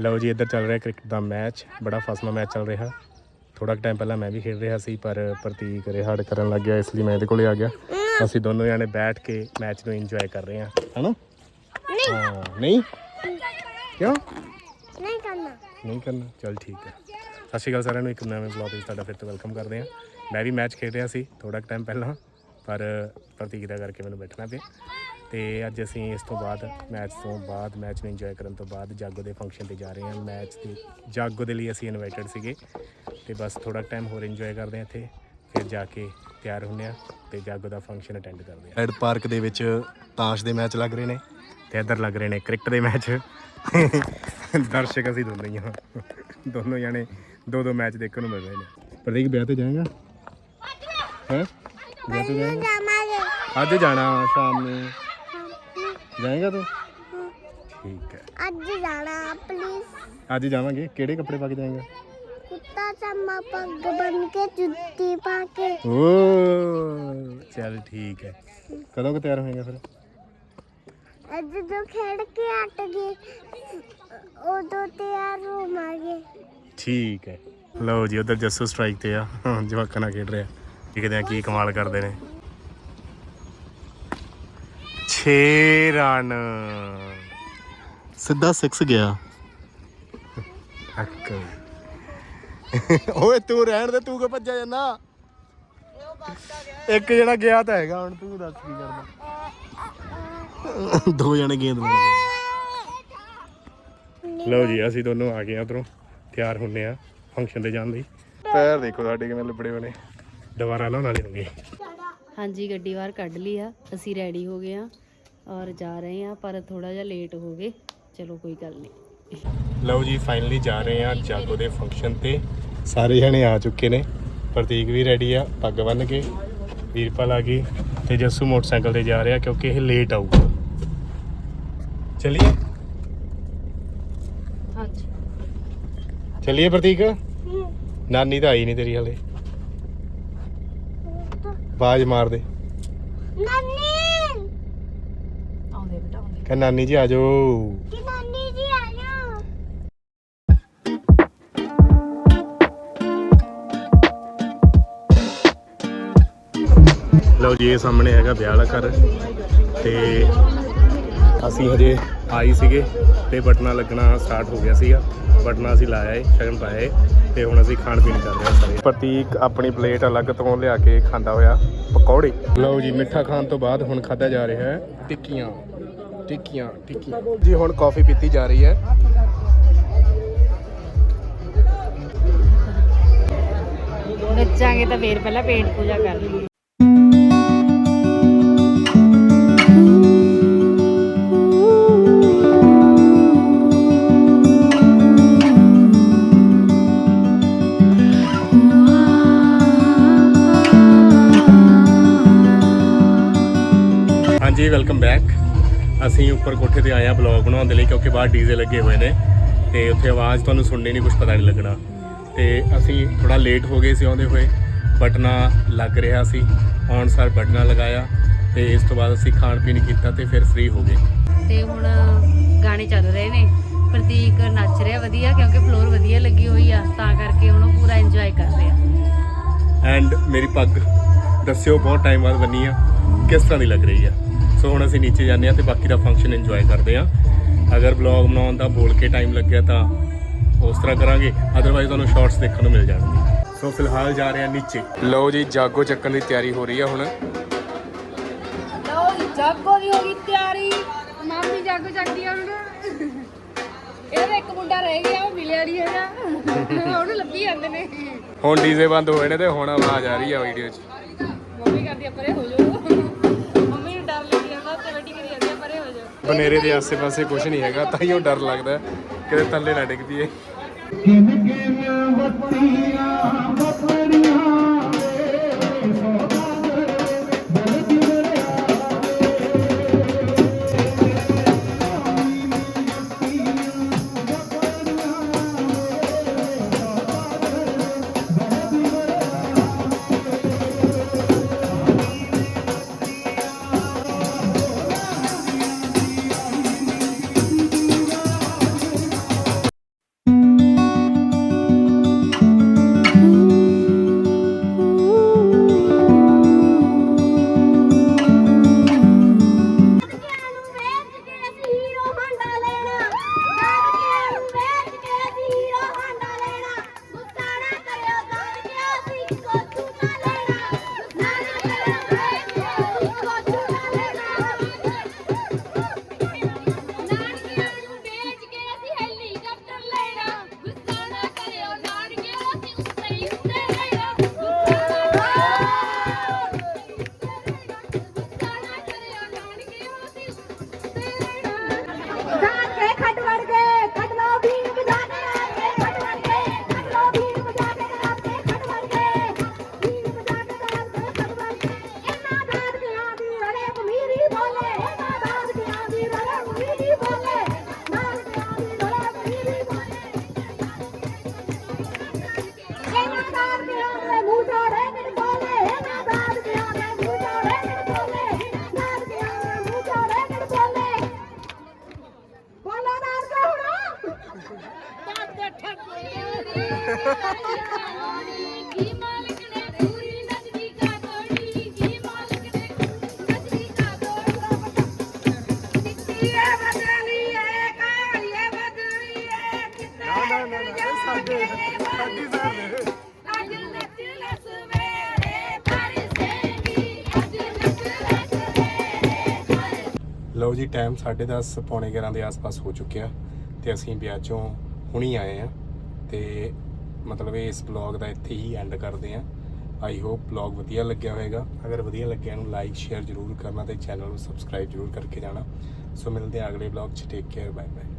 ਲਓ ਜੀ ਇੱਧਰ ਚੱਲ ਰਿਹਾ ਕ੍ਰਿਕਟ ਦਾ ਮੈਚ ਬੜਾ ਫਸਮਾ ਮੈਚ ਚੱਲ ਰਿਹਾ। ਥੋੜਾ ਟਾਈਮ ਪਹਿਲਾਂ ਮੈਂ ਵੀ ਖੇਡ ਰਿਹਾ ਸੀ ਪਰ ਪ੍ਰਤੀਕ ਰਿਹਾੜ ਕਰਨ ਲੱਗ ਗਿਆ ਇਸ ਲਈ ਮੈਂ ਇਹਦੇ ਕੋਲੇ ਆ ਗਿਆ। ਅਸੀਂ ਦੋਨੋਂ ਜਾਣੇ ਬੈਠ ਕੇ ਮੈਚ ਨੂੰ ਇੰਜੋਏ ਕਰ ਰਹੇ ਹਾਂ। ਹਨਾ? ਹਾਂ ਨਹੀਂ? ਕਿਉਂ? ਨਹੀਂ ਕਰਨਾ। ਨਹੀਂ ਕਰਨਾ? ਚਲ ਠੀਕ ਹੈ। ਸਤਿ ਸ਼੍ਰੀ ਅਕਾਲ ਸਾਰਿਆਂ ਨੂੰ ਇੱਕ ਨਵੇਂ ਵਲੌਗ ਵਿੱਚ ਤੁਹਾਡਾ ਫਿਰ ਤੋਂ ਵੈਲਕਮ ਕਰਦੇ ਹਾਂ। ਮੈਂ ਵੀ ਮੈਚ ਖੇਡ ਰਿਹਾ ਸੀ ਥੋੜਾ ਟਾਈਮ ਪਹਿਲਾਂ ਪਰ ਪ੍ਰਤੀਕ ਦਾ ਕਰਕੇ ਮੈਨੂੰ ਬੈਠਣਾ ਪਿਆ। ਤੇ ਅੱਜ ਅਸੀਂ ਇਸ ਤੋਂ ਬਾਅਦ ਮੈਚ ਤੋਂ ਬਾਅਦ ਮੈਚ ਨੂੰ ਇੰਜੋਏ ਕਰਨ ਤੋਂ ਬਾਅਦ ਜਾਗੋ ਦੇ ਫੰਕਸ਼ਨ ਤੇ ਜਾ ਰਹੇ ਹਾਂ। ਮੈਚ ਦੀ ਜਾਗੋ ਦੇ ਲਈ ਅਸੀਂ ਇਨਵਾਈਟਡ ਸੀਗੇ ਤੇ ਬਸ ਥੋੜਾ ਟਾਈਮ ਹੋਰ ਇੰਜੋਏ ਕਰਦੇ ਹਾਂ ਇੱਥੇ ਫਿਰ ਜਾ ਕੇ ਤਿਆਰ ਹੁੰਨੇ ਆ ਤੇ ਜਾਗੋ ਦਾ ਫੰਕਸ਼ਨ ਅਟੈਂਡ ਕਰਦੇ ਹਾਂ। ਐਡ ਪਾਰਕ ਦੇ ਵਿੱਚ ਤਾਸ਼ ਦੇ ਮੈਚ ਲੱਗ ਰਹੇ ਨੇ। ਤੇ ਇੱਧਰ ਲੱਗ ਰਹੇ ਨੇ ਕ੍ਰਿਕਟ ਦੇ ਮੈਚ। ਦਰਸ਼ਕ ਅਸੀਂ ਦੋਨੋਂ ਹੀ ਹਾਂ। ਦੋਨੋਂ ਜਾਣੇ ਦੋ ਦੋ ਮੈਚ ਦੇਖਣ ਨੂੰ ਮਿਲ ਰਹੇ ਨੇ। ਪ੍ਰਤੀਕ ਵਿਆਹ ਤੇ ਜਾਏਗਾ? ਹੈ? ਵਿਆਹ ਤੇ ਜਾਏਗਾ? ਅੱਜ ਜਾਣਾ ਸ਼ਾਮ ਨੂੰ। ਜਾਏਗਾ ਤੂੰ? ਠੀਕ ਹੈ। ਅੱਜ ਜਾਣਾ ਪਲੀਜ਼ ਅੱਜ ਜਾਵਾਂਗੇ। ਕਿਹੜੇ ਕੱਪੜੇ ਪਾ ਕੇ ਜਾਏਗਾ? ਕੁੱਤਾ ਚੰਮਾ ਪੱਗ ਬਨ ਕੇ ਜੁੱਤੀ ਪਾ ਕੇ। ਓ ਚੱਲ ਠੀਕ ਹੈ। ਕਦੋਂ ਕੁ ਤਿਆਰ ਹੋਏਗਾ ਫਿਰ? ਅੱਜ ਜੋ ਖੇਡ ਕੇ ਹਟ ਗਏ ਉਦੋਂ ਤਿਆਰ ਹੋਵਾਂਗੇ। ਠੀਕ ਹੈ। ਲਓ ਜੀ ਉਧਰ ਜੱਸੂ ਸਟ੍ਰਾਈਕ ਤੇ ਆ। ਜਵਾਕਾਂ ਨਾਲ ਖੇਡ ਰਿਹਾ। ਦੇਖਦੇ ਆ ਕੀ ਕਮਾਲ ਕਰਦੇ ਨੇ। 6 ਰਨ। ਸਿੱਧਾ 6 ਗਿਆ। ਅੱਕ। ਓਏ ਤੂੰ ਰਹਿਣ ਦੇ ਤੂੰ ਕਿ ਭੱਜਿਆ ਜਾਂਦਾ? ਇੱਕ ਜਣਾ ਗਿਆ ਤਾਂ ਹੈਗਾ ਹੁਣ ਤੂੰ ਦੱਸ ਕੀ ਕਰਦਾ ਦੋ ਜਣੇ ਗੇਂਦ ਲੈ ਲਓ। ਜੀ ਅਸੀਂ ਦੋਨੋਂ ਆ ਗਏ ਆ ਉਧਰੋਂ ਤਿਆਰ ਹੁੰਨੇ ਆ ਫੰਕਸ਼ਨ ਤੇ ਜਾਣ ਲਈ। ਪੈਰ ਦੇਖੋ ਸਾਡੇ ਕਿਵੇਂ ਲਿਬੜੇ ਨੇ। ਦੁਬਾਰਾ ਲਾਉਣ ਗਏ ਹਾਂਜੀ ਗੱਡੀ ਬਾਹਰ ਕੱਢ ਲਈ ਆ ਅਸੀਂ ਰੈਡੀ ਹੋ ਗਏ ਆ ਔਰ ਜਾ ਰਹੇ ਆ ਪਰ ਥੋੜਾ ਜਿਹਾ ਲੇਟ ਹੋ ਗਏ। ਚਲੋ ਕੋਈ ਗੱਲ ਨਹੀਂ। ਲਓ ਜੀ ਫਾਈਨਲੀ ਜਾ ਰਹੇ ਆ ਜਾਗੋ ਦੇ ਫੰਕਸ਼ਨ ਤੇ। ਸਾਰੇ ਜਣੇ ਆ ਚੁੱਕੇ ਨੇ। ਪ੍ਰਤੀਕ ਵੀ ਰੈਡੀ ਆ ਪੱਗ ਬੰਨ ਕੇ। ਵੀਰਪਾਲ ਆ ਗਈ ਤੇ ਜੱਸੂ ਮੋਟਰਸਾਈਕਲ ਤੇ ਜਾ ਰਿਹਾ ਕਿਉਂਕਿ ਇਹ ਲੇਟ ਆਊਗਾ। ਚਲਿਏ? ਹਾਂਜੀ। ਚਲਿਏ ਪ੍ਰਤੀਕ? ਨਾਨੀ ਤਾਂ ਆਈ ਨਹੀਂ ਤੇਰੀ ਹਲੇ। ਬਾਜ ਮਾਰ ਦੇ। ਨਾਨੀ! ਆਉਂਦੇ ਬੇਟਾ ਆਉਂਦੇ ਕਹ ਨਾਨੀ ਜੀ ਆ ਜਾਓ। ਕਿ ਨਾਨੀ ਜੀ ਆ ਜਾਓ। ਲਓ ਜੀ ਇਹ ਸਾਹਮਣੇ ਹੈਗਾ ਵਿਆਹ ਵਾਲਾ ਘਰ। ਤੇ ਅਸੀਂ ਹਜੇ ਆਈ ਸੀਗੇ ਤੇ ਬਟਨਾ ਲੱਗਣਾ ਸਟਾਰਟ ਹੋ ਗਿਆ ਸੀਗਾ। ਬਟਨਾ ਅਸੀਂ ਲਾਇਆ ਏ ਸ਼ਗਨ ਪਾਇਆ ਏ ਤੇ ਹੁਣ ਅਸੀਂ ਖਾਣ ਪੀਣ ਕਰ ਰਹੇ ਹਾਂ ਸਾਰੇ। ਪ੍ਰਤੀਕ ਆਪਣੀ ਪਲੇਟ ਅਲੱਗ ਤੋਂ ਲਿਆ ਕੇ ਖਾਂਦਾ ਹੋਇਆ ਪਕੌੜੇ। ਲਓ ਜੀ ਮਿੱਠਾ ਖਾਣ ਤੋਂ ਬਾਅਦ ਹੁਣ ਖਾਧਾ ਜਾ ਰਿਹਾ ਹੈ ਟਿੱਕੀਆਂ। ਟਿੱਕੀਆਂ ਟਿੱਕੀਆਂ। ਜੀ ਹੁਣ ਕਾਫੀ ਪੀਤੀ ਜਾ ਰਹੀ ਹੈ। ਨੱਚਾਂਗੇ ਤਾਂ ਫੇਰ ਪਹਿਲਾਂ ਪੇਟ ਪੂਜਾ ਕਰ ਲਈਏ। ਹਾਂਜੀ ਵੈਲਕਮ ਬੈਕ ਅਸੀਂ ਉੱਪਰ ਕੋਠੇ ਤੇ ਆਏ ਆ ਬਲੌਗ ਬਣਾਉਣ ਦੇ ਲਈ ਕਿਉਂਕਿ ਬਾਹਰ ਡੀਜ਼ੇ ਲੱਗੇ ਹੋਏ ਨੇ ਤੇ ਉੱਥੇ ਆਵਾਜ਼ ਤੁਹਾਨੂੰ ਸੁਣਨੀ ਨਹੀਂ ਕੁਝ ਪਤਾ ਨਹੀਂ ਲੱਗਣਾ। ਤੇ ਅਸੀਂ ਥੋੜਾ ਲੇਟ ਹੋ ਗਏ ਸੀ ਆਉਂਦੇ ਹੋਏ ਬਟਨਾ ਲੱਗ ਰਿਹਾ ਸੀ ਆਉਣ ਸਾਰ ਬਟਨਾ ਲਗਾਇਆ ਤੇ ਇਸ ਤੋਂ ਬਾਅਦ ਅਸੀਂ ਖਾਣ ਪੀਣ ਕੀਤਾ ਤੇ ਫਿਰ ਫ੍ਰੀ ਹੋ ਗਏ। ਤੇ ਹੁਣ ਗਾਣੇ ਚੱਲ ਰਹੇ ਨੇ ਪ੍ਰਤੀਕ ਨੱਚ ਰਿਹਾ ਵਧੀਆ ਕਿਉਂਕਿ ਫਲੋਰ ਵਧੀਆ ਲੱਗੀ ਹੋਈ ਆ ਤਾਂ ਕਰਕੇ ਹੁਣ ਪੂਰਾ ਇੰਜੋਏ ਕਰ ਰਿਹਾ। ਐਂਡ ਮੇਰੀ ਪੱਗ ਦੱਸਿਓ ਬਹੁਤ ਟਾਈਮ ਬਾਅਦ ਬੰਨੀ ਆ ਕਿਸ ਤਰ੍ਹਾਂ ਦੀ ਲੱਗ ਰਹੀ ਆ? ਸੋ ਹੁਣ ਅਸੀਂ ਨੀਚੇ ਜਾਂਦੇ ਆ ਤੇ ਬਾਕੀ ਦਾ ਫੰਕਸ਼ਨ ਇੰਜੋਏ ਕਰਦੇ ਆ ਅਗਰ ਬਲੌਗ ਬਣਾਉਣ ਦਾ ਬੋਲ ਕੇ ਟਾਈਮ ਲੱਗਿਆ ਤਾਂ ਉਸ ਤਰ੍ਹਾਂ ਕਰਾਂਗੇ ਅਦਰਵਾਈਜ਼ ਤੁਹਾਨੂੰ ਸ਼ਾਰਟਸ ਦੇਖਣ ਨੂੰ ਮਿਲ ਜਾਣਗੇ। ਸੋ ਫਿਲਹਾਲ ਜਾ ਰਹੇ ਆ ਨੀਚੇ। ਲਓ ਜੀ ਜਾਗੋ ਚੱਕਣ ਦੀ ਤਿਆਰੀ ਹੋ ਰਹੀ ਆ ਹੁਣ। ਲਓ ਜਾਗੋ ਦੀ ਹੋ ਗਈ ਤਿਆਰੀ। ਮਾਮੀ ਜਾਗੋ ਚੱਕਦੀ ਆ ਹੁਣ। ਇਹਦਾ ਇੱਕ ਮੁੰਡਾ ਰਹਿ ਗਿਆ ਉਹ ਮਿਲਿਆ ਨਹੀਂ ਹੈਗਾ। ਉਹਨੂੰ ਲੱਭੀ ਜਾਂਦੇ ਨੇ। ਹੁਣ ਡੀਜ਼ੇ ਬੰਦ ਹੋਏ ਨੇ ਤੇ ਹੁਣ ਆਵਾਜ਼ ਆ ਰਹੀ ਆ ਵੀਡੀਓ 'ਚ। ਮੰਮੀ ਕਹਿੰਦੀ ਆ ਪਰੇ ਹੋ ਜਾਓ। ਤੇ ਕਰੀ ਪਰੇ ਹੋ ਬਨੇਰੇ ਦੇ ਆਸੇ-ਪਾਸੇ ਕੁਝ ਨਹੀਂ ਹੈਗਾ ਤਾਂ ਹੀ ਉਹ ਡਰ ਲੱਗਦਾ ਹੈ, ਕਿਤੇ ਥੱਲੇ ਨਾ ਡਿੱਗ ਪਈਏ। ਕਿਨ ਕਿਨ ਬੱਤੀਆਂ ਲਓ ਜੀ ਟਾਈਮ 10:30 ਪੌਣੇ 11 ਦੇ ਆਸ-ਪਾਸ ਹੋ ਚੁੱਕਿਆ ਤੇ ਅਸੀਂ ਵਿਆਹ ਚੋਂ ਹੁਣੀ ਆਏ ਆ ਤੇ ਮਤਲਬ ਇਸ ਬਲੌਗ ਦਾ ਇੱਥੇ ਹੀ ਐਂਡ ਕਰਦੇ ਆ ਆਈ ਹੋਪ ਬਲੌਗ ਵਧੀਆ ਲੱਗਿਆ ਹੋਵੇਗਾ। ਅਗਰ ਵਧੀਆ ਲੱਗਿਆ ਨੂੰ ਲਾਈਕ ਸ਼ੇਅਰ ਜ਼ਰੂਰ ਕਰਨਾ ਤੇ ਚੈਨਲ ਨੂੰ ਸਬਸਕ੍ਰਾਈਬ ਜ਼ਰੂਰ ਕਰਕੇ ਜਾਣਾ। ਸੋ ਮਿਲਦੇ ਆ ਅਗਲੇ ਬਲੌਗ 'ਚ। Take care bye bye